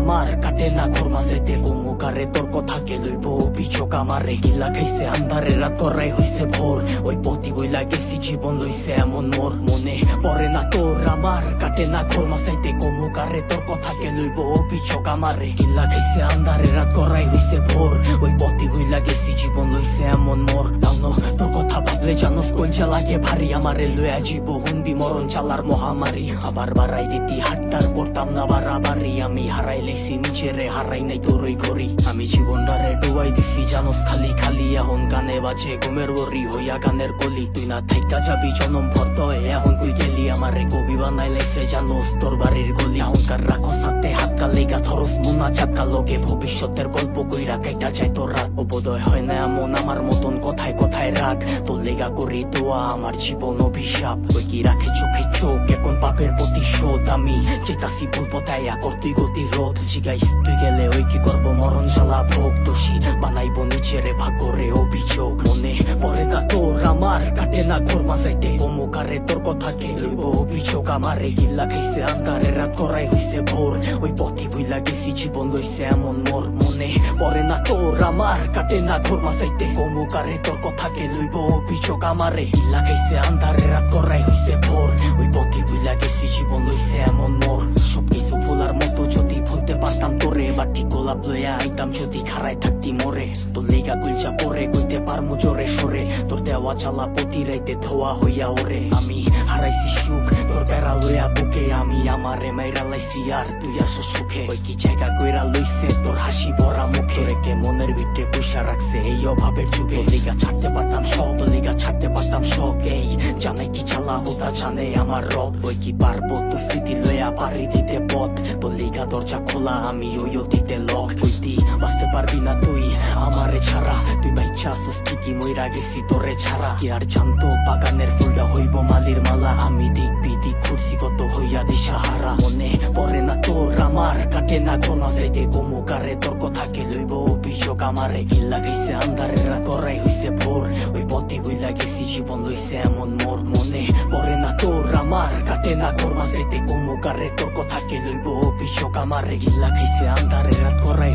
আমার কাটে না ঘর মাঝেতে কুমুকারে তোর কথা কে লইব অভিযোগ আমারে গিলা খাইছে আন্ধারে রাত করাই হইছে ভোর ওই পতি বইলা গেছি জীবন লইছে এমন মোর মনে পড়ে না তোর আমার কাটে না ঘর মাঝাইতে কুমুকারে তোর কথা কে লইব অভিযোগ আমারে গিলা খাইছে আন্ধারে রাত করাই হইছে ভোর ওই পতি বইলা গেছি জীবন লইছে এমন মোর তোর কথা জানস কলজা লাগে ভারী, আমারে লয়া জীব হুন্দি মরণ চালার মহামারী। আবার বাড়াই দিতি, হাট্টার করতাম না বাড়াবাড়ি। আমি হারাই লেছি, নিজেরে হারাই নাই তোরই করি। আমি জীবনটারে ডুবাই দিছি, জানোস খালি খালি। এখন গানে বাজে, ঘুমের বরি হইয়া গানের কলি। তুই না থাইকা যাবি, জনম ভর্ত এখন কই গেলি। আমারে কবি বানাই লাইছে, জানোস তোর বাড়ির গলি। এখনকার রাখো সাথে, হাত কালেগা ধরস, মুনা চাকা লগে। ভবিষ্যতের গল্প কইরা কাইটা যায় তোর রাত বোধয় হয় না এমন আমার মতন, কথায় কথায় রাগ। তোর লেগা করি দোয়া, আমার জীবন অভিশাপ। ওই কি রাখে চোখে চোখ, এখন পাপের প্রতিশোধ। আমি চেতাসি ভুল পতাইয়া করতুই গতি রোধ জিগাইস, তুই গেলে ওই কি করব? মরণ জ্বালা ভোগ দোষী। বানাইব নিজেরে ভাগরে অভিযোগ মনে পড়ে না তোর আমার। কাটে না ঘর মাসাইতে অমুকারে তোর কথা কে লইব অভিযোগ। আমারে গিল্লা খাইছে, আন্ধারে রাত করাই হইছে ভোর। ওই পথে বুইলা গেছি, জীবন লইছে এমন মোর মনে পড়ে না তোর আমার। কাটে না ঘর মাসাইতে অমুকারে তোর কথা কে লইব অভিযোগ। আমারে গিল্লা খাইছে, আন্ধারে রাত করাই হইছে ভোর। ওই পথে বুইলা গেছি, জীবন লইছে এমন মোর তোরে বাটি গোলাপ লইয়া আইতাম যদি খারাই থাকতি মোরে। তোর লেগা গুলচা পরে, কইতে পারমু জোরে সরে। তোর দেওয়া চালা প্রতি রাইতে ধোয়া হইয়া ওরে। আমি হারাইছি সুখ, তোর বেড়া লইয়া বুকে। আমি আমারে মাইরা লাইছি আর তুই আসো সুখে। ওই কি জায়গা কইরা লইছে তোর হাসি ভরা মুখে? রেখে মনের ভিতরে পয়সা রাখছে এই অভাবের যুগে? লিগা ছাড়তে পারতাম সব লিগা ছাড়তে পারতাম শখ। এই জানে কি চালা হোতা জানে আমার রব? ওই কি পারব তো স্মৃতি লইয়া পারি দিতে পথ। তোর লিগা দরজা খোলা, আমি ওই দিতে লক কইতি বাঁচতে পারবি না তুই, আমারে ছাড়া। তুই বাইচ্ছা আসস ঠিকই, মইরা গেছি তোরে ছাড়া। কি আর জানতো, বাগানের ফুলটা হইব মালির মালা। আমি দিক বিদিক খুরসি কত হইয়া দিশাহারা। মনে পড়ে না তোর আমার, কাটে না কোন। গোমুকারে তোর কথা কে লইব? অভিযোগ আমারে গিল্লা গেছে আন্ধারে রাত করাই আমার কাটে না ঘর মাঝেতে গোমুকারে তোর কথা কে লইব অভিযোগ আমারে গিল্লা খাইছে আন্ধারে, রাত করাই